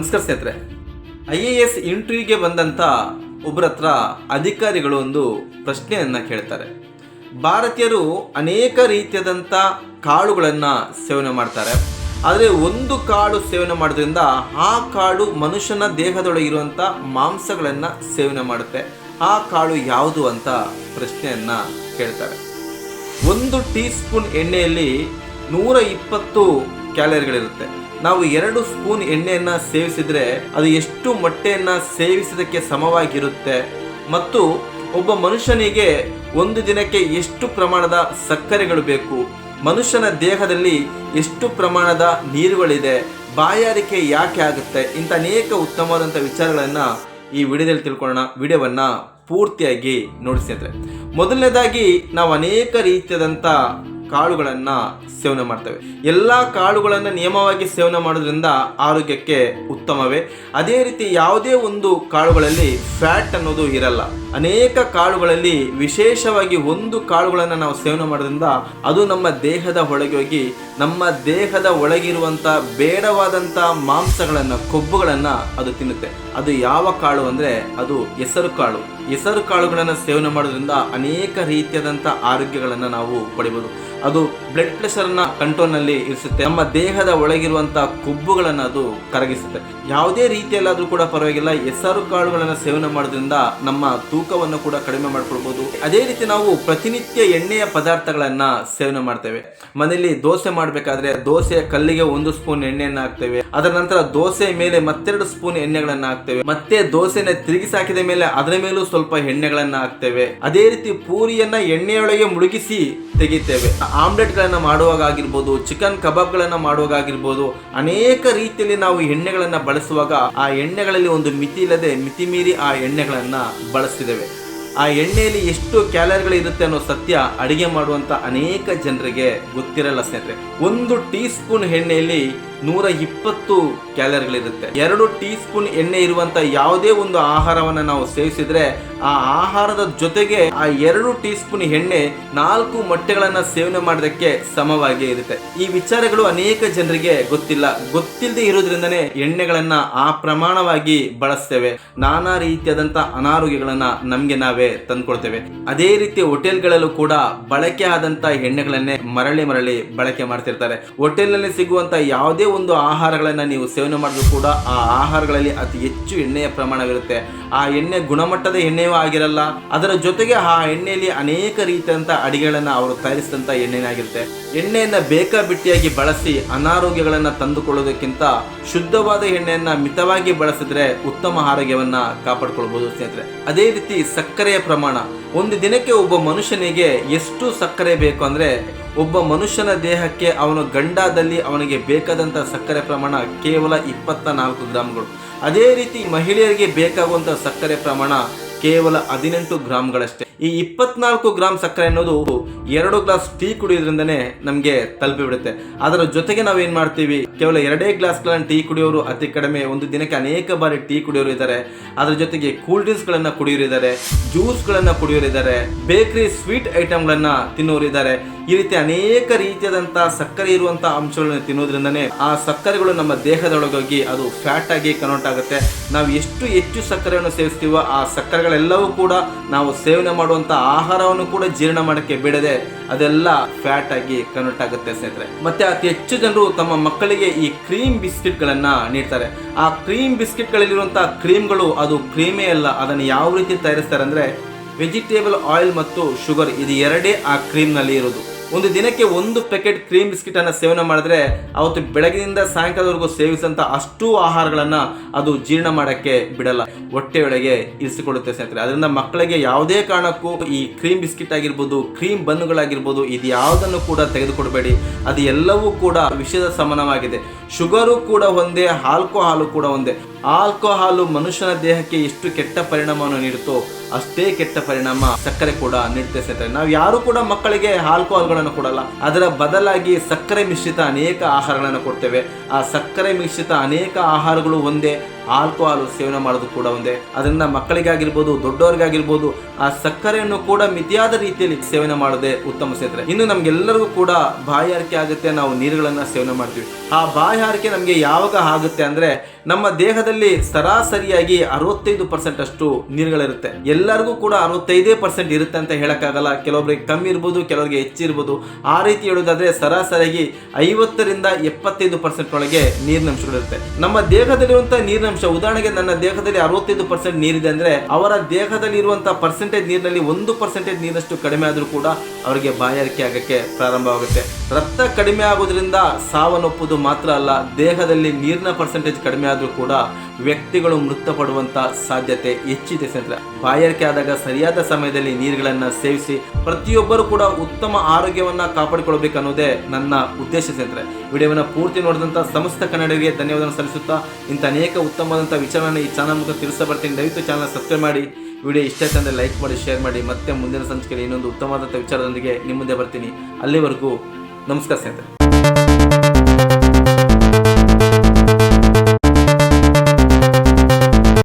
ನಮಸ್ಕಾರ ಸ್ನೇಹಿತರೆ. I A S ಇಂಟರ್ವ್ಯೂಗೆ ಬಂದಂಥ ಒಬ್ಬರ ಹತ್ರ ಅಧಿಕಾರಿಗಳು ಒಂದು ಪ್ರಶ್ನೆಯನ್ನು ಕೇಳ್ತಾರೆ. ಭಾರತೀಯರು ಅನೇಕ ರೀತಿಯಾದಂಥ ಕಾಳುಗಳನ್ನು ಸೇವನೆ ಮಾಡ್ತಾರೆ. ಆದರೆ ಒಂದು ಕಾಳು ಸೇವನೆ ಮಾಡೋದ್ರಿಂದ ಆ ಕಾಳು ಮನುಷ್ಯನ ದೇಹದೊಳಗಿರುವಂಥ ಮಾಂಸಗಳನ್ನು ಸೇವನೆ ಮಾಡುತ್ತೆ. ಆ ಕಾಳು ಯಾವುದು ಅಂತ ಪ್ರಶ್ನೆಯನ್ನು ಕೇಳ್ತಾರೆ. ಒಂದು ಟೀ ಸ್ಪೂನ್ ಎಣ್ಣೆಯಲ್ಲಿ ನೂರ ಇಪ್ಪತ್ತು ಕ್ಯಾಲರಿಗಳಿರುತ್ತೆ. ನಾವು ಎರಡು ಸ್ಪೂನ್ ಎಣ್ಣೆಯನ್ನು ಸೇವಿಸಿದರೆ ಅದು ಎಷ್ಟು ಮೊಟ್ಟೆಯನ್ನು ಸೇವಿಸಿದಕ್ಕೆ ಸಮವಾಗಿರುತ್ತೆ. ಮತ್ತು ಒಬ್ಬ ಮನುಷ್ಯನಿಗೆ ಒಂದು ದಿನಕ್ಕೆ ಎಷ್ಟು ಪ್ರಮಾಣದ ಸಕ್ಕರೆಗಳು ಬೇಕು? ಮನುಷ್ಯನ ದೇಹದಲ್ಲಿ ಎಷ್ಟು ಪ್ರಮಾಣದ ನೀರುಗಳಿದೆ? ಬಾಯಾರಿಕೆ ಯಾಕೆ ಆಗುತ್ತೆ? ಇಂಥ ಅನೇಕ ಉತ್ತಮವಾದಂಥ ವಿಚಾರಗಳನ್ನು ಈ ವಿಡಿಯೋದಲ್ಲಿ ತಿಳ್ಕೊಳ್ಳೋಣ. ವಿಡಿಯೋವನ್ನು ಪೂರ್ತಿಯಾಗಿ ನೋಡಿಸಿದ್ರೆ ಮೊದಲನೇದಾಗಿ ನಾವು ಅನೇಕ ರೀತಿಯಾದಂಥ ಕಾಳುಗಳನ್ನು ಸೇವನೆ ಮಾಡ್ತೇವೆ. ಎಲ್ಲ ಕಾಳುಗಳನ್ನು ನಿಯಮವಾಗಿ ಸೇವನೆ ಮಾಡೋದ್ರಿಂದ ಆರೋಗ್ಯಕ್ಕೆ ಉತ್ತಮವೇ. ಅದೇ ರೀತಿ ಯಾವುದೇ ಒಂದು ಕಾಳುಗಳಲ್ಲಿ ಫ್ಯಾಟ್ ಅನ್ನೋದು ಇರಲ್ಲ. ಅನೇಕ ಕಾಳುಗಳಲ್ಲಿ ವಿಶೇಷವಾಗಿ ಒಂದು ಕಾಳುಗಳನ್ನು ನಾವು ಸೇವನೆ ಮಾಡೋದ್ರಿಂದ ಅದು ನಮ್ಮ ದೇಹದ ಒಳಗೆ ಹೋಗಿ, ನಮ್ಮ ದೇಹದ ಒಳಗಿರುವಂಥ ಬೇಡವಾದಂಥ ಮಾಂಸಗಳನ್ನು, ಕೊಬ್ಬುಗಳನ್ನು ಅದು ತಿನ್ನುತ್ತೆ. ಅದು ಯಾವ ಕಾಳು ಅಂದರೆ ಅದು ಹೆಸರು ಕಾಳು. ಹೆಸರು ಕಾಳುಗಳನ್ನು ಸೇವನೆ ಮಾಡೋದ್ರಿಂದ ಅನೇಕ ರೀತಿಯಾದಂಥ ಆರೋಗ್ಯಗಳನ್ನು ನಾವು ಪಡಿಬೋದು. ಅದು ಬ್ಲಡ್ ಪ್ರೆಷರ್ನ ಕಂಟ್ರೋಲ್ನಲ್ಲಿ ಇರಿಸುತ್ತೆ. ನಮ್ಮ ದೇಹದ ಒಳಗಿರುವಂತಹ ಕೊಬ್ಬುಗಳನ್ನು ಅದು ಕರಗಿಸುತ್ತೆ. ಯಾವುದೇ ರೀತಿಯಲ್ಲಾದರೂ ಕೂಡ ಪರವಾಗಿಲ್ಲ ಹೆಸರು ಕಾಳುಗಳನ್ನು ಸೇವನೆ ಮಾಡೋದ್ರಿಂದ ನಮ್ಮ ತೂಕವನ್ನು ಕೂಡ ಕಡಿಮೆ ಮಾಡ್ಕೊಳ್ಬೋದು. ಅದೇ ರೀತಿ ನಾವು ಪ್ರತಿನಿತ್ಯ ಎಣ್ಣೆಯ ಪದಾರ್ಥಗಳನ್ನು ಸೇವನೆ ಮಾಡ್ತೇವೆ. ಮನೆಯಲ್ಲಿ ದೋಸೆ ಮಾಡಬೇಕಾದ್ರೆ ದೋಸೆಯ ಕಲ್ಲಿಗೆ ಒಂದು ಸ್ಪೂನ್ ಎಣ್ಣೆಯನ್ನು ಹಾಕ್ತೇವೆ. ಅದರ ನಂತರ ದೋಸೆ ಮೇಲೆ ಮತ್ತೆರಡು ಸ್ಪೂನ್ ಎಣ್ಣೆಗಳನ್ನು ಹಾಕ್ತೇವೆ. ಮತ್ತೆ ದೋಸೆನ ತಿರುಗಿಸಿ ಹಾಕಿದ ಮೇಲೆ ಅದರ ಮೇಲೂ ಸ್ವಲ್ಪ ಎಣ್ಣೆಗಳನ್ನು ಹಾಕ್ತೇವೆ. ಅದೇ ರೀತಿ ಪೂರಿಯನ್ನ ಎಣ್ಣೆಯೊಳಗೆ ಮುಳುಗಿಸಿ ತೆಗಿತೇವೆ ಆಮ್ಲೆಟ್ಗಳನ್ನು ಮಾಡುವಾಗ ಆಗಿರ್ಬೋದು ಚಿಕನ್ ಕಬಾಬ್ಗಳನ್ನು ಮಾಡುವಾಗ ಆಗಿರ್ಬೋದು ಅನೇಕ ರೀತಿಯಲ್ಲಿ ನಾವು ಎಣ್ಣೆಗಳನ್ನು ಬಳಸುವಾಗ ಆ ಎಣ್ಣೆಗಳಲ್ಲಿ ಒಂದು ಮಿತಿ ಇಲ್ಲದೆ ಮಿತಿ ಮೀರಿ ಆ ಎಣ್ಣೆಗಳನ್ನು ಬಳಸ್ತಿದ್ದೇವೆ. ಆ ಎಣ್ಣೆಯಲ್ಲಿ ಎಷ್ಟು ಕ್ಯಾಲರಿಗಳು ಇರುತ್ತೆ ಅನ್ನೋ ಸತ್ಯ ಅಡಿಗೆ ಮಾಡುವಂತ ಅನೇಕ ಜನರಿಗೆ ಗೊತ್ತಿರಲ್ಲ ಸ್ನೇಹಿತರೆ. ಒಂದು ಟೀ ಸ್ಪೂನ್ ಎಣ್ಣೆಯಲ್ಲಿ ನೂರ ಇಪ್ಪತ್ತು ಕ್ಯಾಲರಿಗಳಿರುತ್ತೆ. ಎರಡು ಟೀ ಸ್ಪೂನ್ ಎಣ್ಣೆ ಇರುವಂತ ಯಾವುದೇ ಒಂದು ಆಹಾರವನ್ನು ನಾವು ಸೇವಿಸಿದ್ರೆ ಆ ಆಹಾರದ ಜೊತೆಗೆ ಆ ಎರಡು ಟೀ ಸ್ಪೂನ್ ಎಣ್ಣೆ ನಾಲ್ಕು ಮೊಟ್ಟೆಗಳನ್ನ ಸೇವನೆ ಮಾಡೋದಕ್ಕೆ ಸಮವಾಗಿ ಇರುತ್ತೆ. ಈ ವಿಚಾರಗಳು ಅನೇಕ ಜನರಿಗೆ ಗೊತ್ತಿಲ್ಲ. ಗೊತ್ತಿಲ್ಲದೆ ಇರೋದ್ರಿಂದನೇ ಎಣ್ಣೆಗಳನ್ನ ಆ ಪ್ರಮಾಣವಾಗಿ ಬಳಸ್ತೇವೆ. ನಾನಾ ರೀತಿಯಾದಂತ ಅನಾರೋಗ್ಯಗಳನ್ನ ನಮ್ಗೆ ನಾವೇ ತಂದ್ಕೊಳ್ತೇವೆ ಅದೇ ರೀತಿ ಹೋಟೆಲ್ಗಳಲ್ಲೂ ಕೂಡ ಬಳಕೆ ಆದಂತ ಎಣ್ಣೆಗಳನ್ನೇ ಮರಳಿ ಮರಳಿ ಬಳಕೆ ಮಾಡ್ತಿರ್ತಾರೆ. ಹೋಟೆಲ್ನಲ್ಲಿ ಸಿಗುವಂತ ಯಾವುದೇ ಒಂದು ಆಹಾರಗಳನ್ನು ನೀವು ಸೇವನೆ ಮಾಡಿದ್ರು ಕೂಡ ಆ ಆಹಾರಗಳಲ್ಲಿ ಅತಿ ಹೆಚ್ಚು ಎಣ್ಣೆಯ ಪ್ರಮಾಣವಿರುತ್ತೆ. ಆ ಎಣ್ಣೆ ಗುಣಮಟ್ಟದ ಎಣ್ಣೆಯೂ ಆಗಿರಲ್ಲ, ಅದರ ಜೊತೆಗೆ ಆ ಎಣ್ಣೆಯಲ್ಲಿ ಅನೇಕ ರೀತಿಯಂಥ ಅಡಿಗೆಗಳನ್ನು ಅವರು ತಯಾರಿಸಿದಂಥ ಎಣ್ಣೆನಾಗಿರುತ್ತೆ ಎಣ್ಣೆಯನ್ನು ಬೇಕಾಬಿಟ್ಟಿಯಾಗಿ ಬಳಸಿ ಅನಾರೋಗ್ಯಗಳನ್ನು ತಂದುಕೊಳ್ಳೋದಕ್ಕಿಂತ ಶುದ್ಧವಾದ ಎಣ್ಣೆಯನ್ನು ಮಿತವಾಗಿ ಬಳಸಿದ್ರೆ ಉತ್ತಮ ಆರೋಗ್ಯವನ್ನು ಕಾಪಾಡಿಕೊಳ್ಬೋದು ಸ್ನೇಹಿತರೆ. ಅದೇ ರೀತಿ ಸಕ್ಕರೆಯ ಪ್ರಮಾಣ ಒಂದು ದಿನಕ್ಕೆ ಒಬ್ಬ ಮನುಷ್ಯನಿಗೆ ಎಷ್ಟು ಸಕ್ಕರೆ ಬೇಕು ಅಂದರೆ ಒಬ್ಬ ಮನುಷ್ಯನ ದೇಹಕ್ಕೆ ಅವನು ಗಂಡದಲ್ಲಿ ಅವನಿಗೆ ಬೇಕಾದಂಥ ಸಕ್ಕರೆ ಪ್ರಮಾಣ ಕೇವಲ ಇಪ್ಪತ್ತ ನಾಲ್ಕು ಗ್ರಾಮ್ಗಳು. ಅದೇ ರೀತಿ ಮಹಿಳೆಯರಿಗೆ ಬೇಕಾಗುವಂಥ ಸಕ್ಕರೆ ಪ್ರಮಾಣ ಕೇವಲ ಹದಿನೆಂಟು ಗ್ರಾಮ್ಗಳಷ್ಟೇ. ಈ ಇಪ್ಪತ್ನಾಲ್ಕು ಗ್ರಾಮ್ ಸಕ್ಕರೆ ಅನ್ನೋದು ಎರಡು ಗ್ಲಾಸ್ ಟೀ ಕುಡಿಯೋದ್ರಿಂದನೇ ನಮಗೆ ತಲುಪಿಬಿಡುತ್ತೆ ಅದರ ಜೊತೆಗೆ ನಾವು ಏನು ಮಾಡ್ತೀವಿ? ಕೇವಲ ಎರಡೇ ಗ್ಲಾಸ್ಗಳನ್ನು ಟೀ ಕುಡಿಯೋರು ಅತಿ ಕಡಿಮೆ. ಒಂದು ದಿನಕ್ಕೆ ಅನೇಕ ಬಾರಿ ಟೀ ಕುಡಿಯೋರು ಇದ್ದಾರೆ. ಅದರ ಜೊತೆಗೆ ಕೂಲ್ ಡ್ರಿಂಕ್ಸ್ಗಳನ್ನು ಕುಡಿಯೋರು ಇದ್ದಾರೆ. ಜ್ಯೂಸ್ಗಳನ್ನು ಕುಡಿಯೋರು ಇದ್ದಾರೆ. ಬೇಕರಿ ಸ್ವೀಟ್ ಐಟಮ್ಗಳನ್ನ ತಿನ್ನೋರು ಇದ್ದಾರೆ. ಈ ರೀತಿ ಅನೇಕ ರೀತಿಯಾದಂಥ ಸಕ್ಕರೆ ಇರುವಂಥ ಅಂಶಗಳನ್ನು ತಿನ್ನೋದ್ರಿಂದನೇ ಆ ಸಕ್ಕರೆಗಳು ನಮ್ಮ ದೇಹದೊಳಗೋಗಿ ಅದು ಫ್ಯಾಟ್ ಆಗಿ ಕನ್ವರ್ಟ್ ಆಗುತ್ತೆ. ನಾವು ಎಷ್ಟು ಹೆಚ್ಚು ಸಕ್ಕರೆಯನ್ನು ಸೇವಿಸ್ತೀವೋ ಆ ಸಕ್ಕರೆಗಳೆಲ್ಲವೂ ಕೂಡ ನಾವು ಸೇವನೆ ಮಾಡುವಂಥ ಆಹಾರವನ್ನು ಕೂಡ ಜೀರ್ಣ ಮಾಡೋಕ್ಕೆ ಬಿಡದೆ ಅದೆಲ್ಲ ಫ್ಯಾಟ್ ಆಗಿ ಕನ್ವರ್ಟ್ ಆಗುತ್ತೆ ಸ್ನೇಹಿತರೆ. ಮತ್ತೆ ಅತಿ ಹೆಚ್ಚು ಜನರು ತಮ್ಮ ಮಕ್ಕಳಿಗೆ ಈ ಕ್ರೀಮ್ ಬಿಸ್ಕೆಟ್ಗಳನ್ನ ನೀಡ್ತಾರೆ. ಆ ಕ್ರೀಮ್ ಬಿಸ್ಕೆಟ್ಗಳಲ್ಲಿರುವಂತಹ ಕ್ರೀಮ್ಗಳು ಅದು ಕ್ರೀಮೇ ಅಲ್ಲ, ಅದನ್ನು ಯಾವ ರೀತಿ ತಯಾರಿಸ್ತಾರೆ ಅಂದ್ರೆ ವೆಜಿಟೇಬಲ್ ಆಯಿಲ್ ಮತ್ತು ಶುಗರ್ ಇದು ಎರಡೇ ಆ ಕ್ರೀಮ್ನಲ್ಲಿ ಇರೋದು. ಒಂದು ದಿನಕ್ಕೆ ಒಂದು ಪ್ಯಾಕೆಟ್ ಕ್ರೀಮ್ ಬಿಸ್ಕಿಟನ್ನು ಸೇವನೆ ಮಾಡಿದ್ರೆ ಅವತ್ತು ಬೆಳಗಿನಿಂದ ಸಾಯಂಕಾಲದವರೆಗೂ ಸೇವಿಸಂತ ಅಷ್ಟು ಆಹಾರಗಳನ್ನು ಅದು ಜೀರ್ಣ ಮಾಡೋಕ್ಕೆ ಬಿಡಲ್ಲ. ಹೊಟ್ಟೆಯೊಳಗೆ ಇರಿಸಿಕೊಳ್ಳುತ್ತೆ ಸ್ನೇಹಿತರೆ. ಅದರಿಂದ ಮಕ್ಕಳಿಗೆ ಯಾವುದೇ ಕಾರಣಕ್ಕೂ ಈ ಕ್ರೀಮ್ ಬಿಸ್ಕಿಟ್ ಆಗಿರ್ಬೋದು ಕ್ರೀಮ್ ಬನ್ನುಗಳಾಗಿರ್ಬೋದು, ಇದು ಯಾವುದನ್ನು ಕೂಡ ತೆಗೆದುಕೊಡಬೇಡಿ. ಅದು ಎಲ್ಲವೂ ಕೂಡ ವಿಷಯದ ಸಮಾನವಾಗಿದೆ. ಶುಗರು ಕೂಡ ಒಂದೇ ಆಲ್ಕೋಹಾಲು ಕೂಡ ಒಂದೇ. ಆಲ್ಕೋಹಾಲು ಮನುಷ್ಯನ ದೇಹಕ್ಕೆ ಎಷ್ಟು ಕೆಟ್ಟ ಪರಿಣಾಮವನ್ನು ನೀಡುತ್ತೋ ಅಷ್ಟೇ ಕೆಟ್ಟ ಪರಿಣಾಮ ಸಕ್ಕರೆ ಕೂಡ ನೀಡುತ್ತೆ ನಾವು ಯಾರು ಕೂಡ ಮಕ್ಕಳಿಗೆ ಆಲ್ಕೋಹಾಲ್ಗಳನ್ನು ಕೊಡಲ್ಲ. ಅದರ ಬದಲಾಗಿ ಸಕ್ಕರೆ ಮಿಶ್ರಿತ ಅನೇಕ ಆಹಾರಗಳನ್ನು ಕೊಡ್ತೇವೆ. ಆ ಸಕ್ಕರೆ ಮಿಶ್ರಿತ ಅನೇಕ ಆಹಾರಗಳು ಒಂದೇ. ಆಲ್ಕೋಹಾಲ್ ಸೇವನೆ ಮಾಡೋದು ಕೂಡ ಒಂದೇ. ಅದರಿಂದ ಮಕ್ಕಳಿಗಾಗಿರ್ಬೋದು, ದೊಡ್ಡವರಿಗಾಗಿರ್ಬೋದು, ಆ ಸಕ್ಕರೆಯನ್ನು ಕೂಡ ಮಿತಿಯಾದ ರೀತಿಯಲ್ಲಿ ಸೇವನೆ ಮಾಡೋದೇ ಉತ್ತಮ ಸ್ನೇಹಿತರೆ. ಇನ್ನು ನಮ್ಗೆಲ್ಲರಿಗೂ ಕೂಡ ಬಾಯಾರಿಕೆ ಆಗುತ್ತೆ, ನಾವು ನೀರುಗಳನ್ನ ಸೇವನೆ ಮಾಡ್ತೀವಿ. ಆ ಬಾಯಾರಿಕೆ ನಮಗೆ ಯಾವಾಗ ಆಗುತ್ತೆ ಅಂದ್ರೆ, ನಮ್ಮ ದೇಹದಲ್ಲಿ ಸರಾಸರಿಯಾಗಿ ಅರವತ್ತೈದು ಪರ್ಸೆಂಟ್ ಅಷ್ಟು ನೀರುಗಳಿರುತ್ತೆ. ಎಲ್ಲರಿಗೂ ಕೂಡ ಅರವತ್ತೈದೇ ಪರ್ಸೆಂಟ್ ಇರುತ್ತೆ ಅಂತ ಹೇಳಕ್ಕಾಗಲ್ಲ. ಕೆಲವೊಬ್ಬರಿಗೆ ಕಮ್ಮಿ ಇರ್ಬೋದು, ಕೆಲವರಿಗೆ ಹೆಚ್ಚಿರ್ಬೋದು ಆ ರೀತಿ ಹೇಳೋದಾದ್ರೆ ಸರಾಸರಿಯಾಗಿ ಐವತ್ತರಿಂದ ಎಪ್ಪತ್ತೈದು ಪರ್ಸೆಂಟ್ ಒಳಗೆ ನೀರಿನಂಶಗಳಿರುತ್ತೆ ನಮ್ಮ ದೇಹದಲ್ಲಿರುವಂತಹ ನೀರಿನಂಶ ಉದಾಹರಣೆಗೆ ನನ್ನ ದೇಹದಲ್ಲಿ ಅರವತ್ತೈದು ಪರ್ಸೆಂಟ್ ನೀರಿದೆ ಅಂದ್ರೆ ಅವರ ದೇಹದಲ್ಲಿ ಇರುವಂತಹ ಪರ್ಸೆಂಟೇಜ್ ನೀರಿನಲ್ಲಿ ಒಂದು ಪರ್ಸೆಂಟೇಜ್ ನೀರಷ್ಟು ಕಡಿಮೆ ಆದರೂ ಕೂಡ ಅವರಿಗೆ ಬಾಯಾರಿಕೆ ಆಗಕ್ಕೆ ಪ್ರಾರಂಭವಾಗುತ್ತೆ. ರಕ್ತ ಕಡಿಮೆ ಆಗೋದ್ರಿಂದ ಸಾವನ್ನಪ್ಪುವುದು ಮಾತ್ರ ಅಲ್ಲ, ದೇಹದಲ್ಲಿ ನೀರಿನ ಪರ್ಸೆಂಟೇಜ್ ಕಡಿಮೆ ಆದರೂ ಕೂಡ ವ್ಯಕ್ತಿಗಳು ಮೃತಪಡುವಂತ ಸಾಧ್ಯತೆ ಹೆಚ್ಚಿದೆ ಸ್ನೇಹಿತರೆ. ಬಾಯಾರಿಕೆ ಆದಾಗ ಸರಿಯಾದ ಸಮಯದಲ್ಲಿ ನೀರುಗಳನ್ನು ಸೇವಿಸಿ ಪ್ರತಿಯೊಬ್ಬರು ಕೂಡ ಉತ್ತಮ ಆರೋಗ್ಯವನ್ನ ಕಾಪಾಡಿಕೊಳ್ಬೇಕು ಅನ್ನೋದೇ ನನ್ನ ಉದ್ದೇಶ ಸ್ನೇಹಿತರೆ. ವಿಡಿಯೋವನ್ನು ಪೂರ್ತಿ ನೋಡಿದಂತ ಸಮಸ್ತ ಕನ್ನಡಿಗರಿಗೆ ಧನ್ಯವಾದವನ್ನು ಸಲ್ಲಿಸುತ್ತಾ ಇಂಥ ಅನೇಕ ಉತ್ತಮವಾದಂಥ ವಿಚಾರವನ್ನು ಈ ಚಾನಲ್ ಮೂಲಕ ತಿಳಿಸ ಬರ್ತೀನಿ. ದಯವಿಟ್ಟು ಚಾನಲ್ ಸಬ್ಸ್ಕ್ರೈಬ್ ಮಾಡಿ, ವಿಡಿಯೋ ಇಷ್ಟ ಆಯ್ತು ಲೈಕ್ ಮಾಡಿ, ಶೇರ್ ಮಾಡಿ. ಮತ್ತೆ ಮುಂದಿನ ಸಂಚಿಕೆಯಲ್ಲಿ ಇನ್ನೊಂದು ಉತ್ತಮವಾದಂಥ ವಿಚಾರದೊಂದಿಗೆ ನಿಮ್ಮ ಮುಂದೆ ಬರ್ತೀನಿ. ಅಲ್ಲಿವರೆಗೂ ನಮಸ್ಕಾರ ಸ್ನೇಹಿತರೆ.